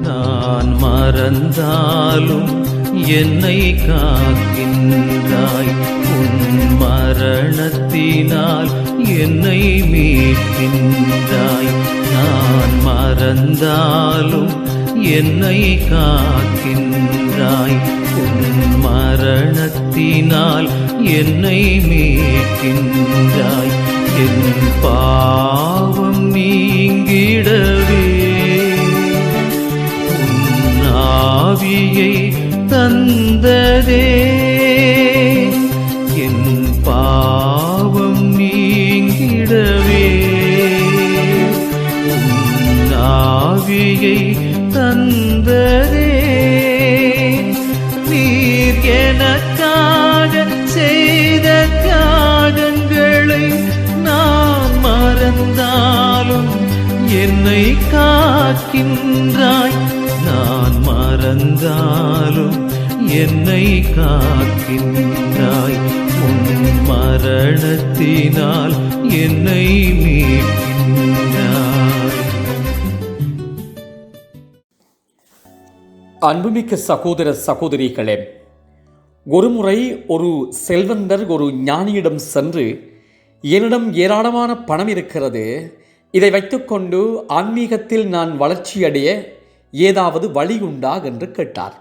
நான் மறந்தாலும் என்னை காக்கின்றாய். உன் மரணத்தினால் என்னை மீட்கின்றாய். நான் மறந்தாலும் என்னை காக்கின்றாய். உன் மரணத்தினால் என்னை மீட்கின்றாய். என் பாவம் நீங்கிடவே ஆவியை தந்ததே. என் பாவம் நீங்கிடவே. ஆவியை தந்ததே. நீர் எனக்காக செய்த தியாகங்களை நான் மறந்தாலும் என்னை காக்கின்றாய் வந்தாலும் என்னை காக்கின்றாய். உன் மரணத்தினால் என்னை மீட்கின்றாய். அன்புமிக்க சகோதர சகோதரிகளே ஒருமுறை ஒரு செல்வந்தர் ஒரு ஞானியிடம் சென்று என்னிடம் ஏராளமான பணம் இருக்கிறது. இதை வைத்துக்கொண்டு ஆன்மீகத்தில் நான் வளர்ச்சியடைய ஏதாவது வழி உண்டா என்று கேட்டார்.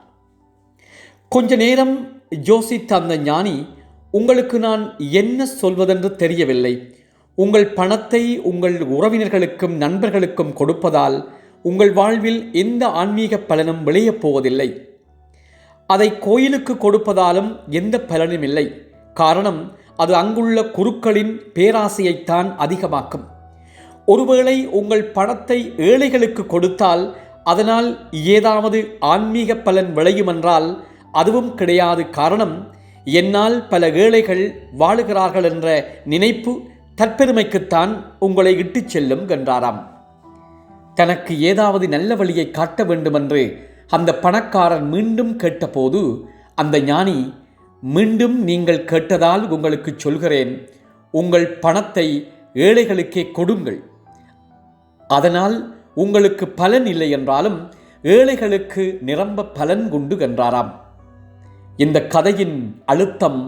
கொஞ்ச நேரம் யோசித்த அந்த ஞானி உங்களுக்கு நான் என்ன சொல்வதென்று தெரியவில்லை. உங்கள் பணத்தை உங்கள் உறவினர்களுக்கும் நண்பர்களுக்கும் கொடுப்பதால் உங்கள் வாழ்வில் எந்த ஆன்மீக பலனும் விளையப் போவதில்லை. அதை கோயிலுக்கு கொடுப்பதாலும் எந்த பலனும் இல்லை. காரணம் அது அங்குள்ள குருக்களின் பேராசையைத்தான் அதிகமாக்கும். ஒருவேளை உங்கள் பணத்தை ஏழைகளுக்கு கொடுத்தால் அதனால் ஏதாவது ஆன்மீக பலன் விளையுமென்றால் அதுவும் கிடையாது காரணம் என்னால் பல ஏழைகள் வாழுகிறார்கள் என்ற நினைப்பு தற்பெருமைக்குத்தான் உங்களை இட்டுச் செல்லும் என்றாராம். தனக்கு ஏதாவது நல்ல வழியை காட்ட வேண்டுமென்று அந்த பணக்காரர் மீண்டும் கேட்டபோது அந்த ஞானி மீண்டும் நீங்கள் கேட்டதால் உங்களுக்கு சொல்கிறேன். உங்கள் பணத்தை ஏழைகளுக்கே கொடுங்கள். அதனால் உங்களுக்கு பலன் இல்லை என்றாலும் ஏழைகளுக்கு நிரம்ப பலன் உண்டு என்றாராம். இந்த கதையின் அழுத்தம்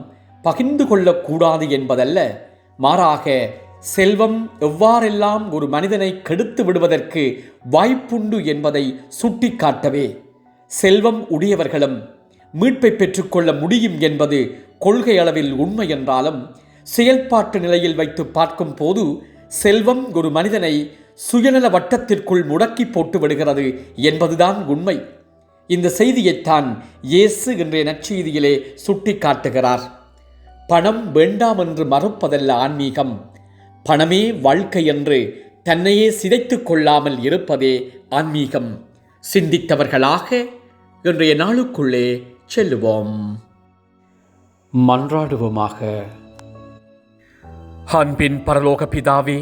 பகிர்ந்து கொள்ளக்கூடாது என்பதல்ல மாறாக செல்வம் எவ்வாறெல்லாம் ஒரு மனிதனை கெடுத்து விடுவதற்கு வாய்ப்புண்டு என்பதை சுட்டிக்காட்டவே செல்வம் உடையவர்களும் மீட்பை பெற்றுக்கொள்ள முடியும் என்பது கொள்கை அளவில் உண்மை என்றாலும் செயல்பாட்டு நிலையில் வைத்து பார்க்கும் போது செல்வம் ஒரு மனிதனை சுயநல வட்டத்திற்குள் முடக்கி போட்டு விடுகிறது என்பதுதான் உண்மை. இந்த செய்தியைத்தான் இயேசு என்ற நற்செய்தியிலே சுட்டிக்காட்டுகிறார். பணம் வேண்டாம் என்று மறுப்பதல்ல ஆன்மீகம். பணமே வாழ்க்கை என்று தன்னையே சிதைத்துக் கொள்ளாமல் இருப்பதே ஆன்மீகம். சிந்தித்தவர்களாக இன்றைய நாளுக்குள்ளே செல்லுவோம். மன்றாடுவோமாக. அன்பின் பரலோக பிதாவே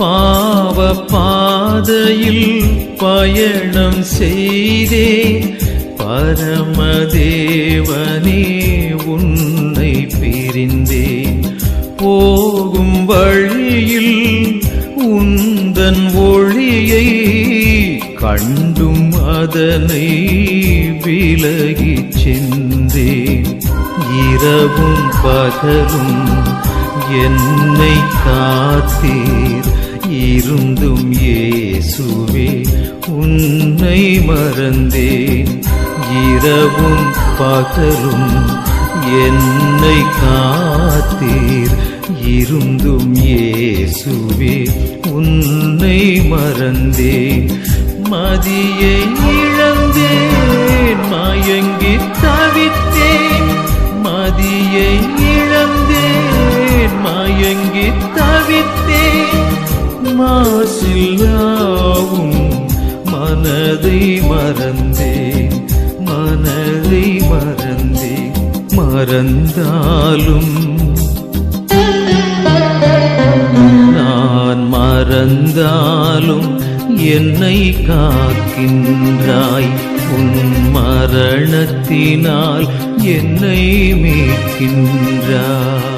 பாவ பாதையில் பயணம் செய்தே பரமதேவனே உன்னை பிரிந்தேன் போகும் வழியில் உந்தன் ஒளியை கண்டும் அதனை விலகிச் சென்றேன் இரவும் பகலும் என்னை காத்தீர். இருந்தும் இயேசுவே உன்னை மறந்தேன். இரவும் பகலும் என்னை காத்தீர். இருந்தும் இயேசுவே உன்னை மறந்தேன். மதியை இழந்தேன் மயங்கி தவித்தேன். மதியை இழந்தேன் மயங்கி தவித்தேன். மாசில்லாவும் மனதை மறந்தேன் மனதை மறந்தேன் மறந்தாலும் நான் மறந்தாலும் என்னை காக்கின்றாய். உன் மரணத்தினால் என்னை மீட்கின்றாய்.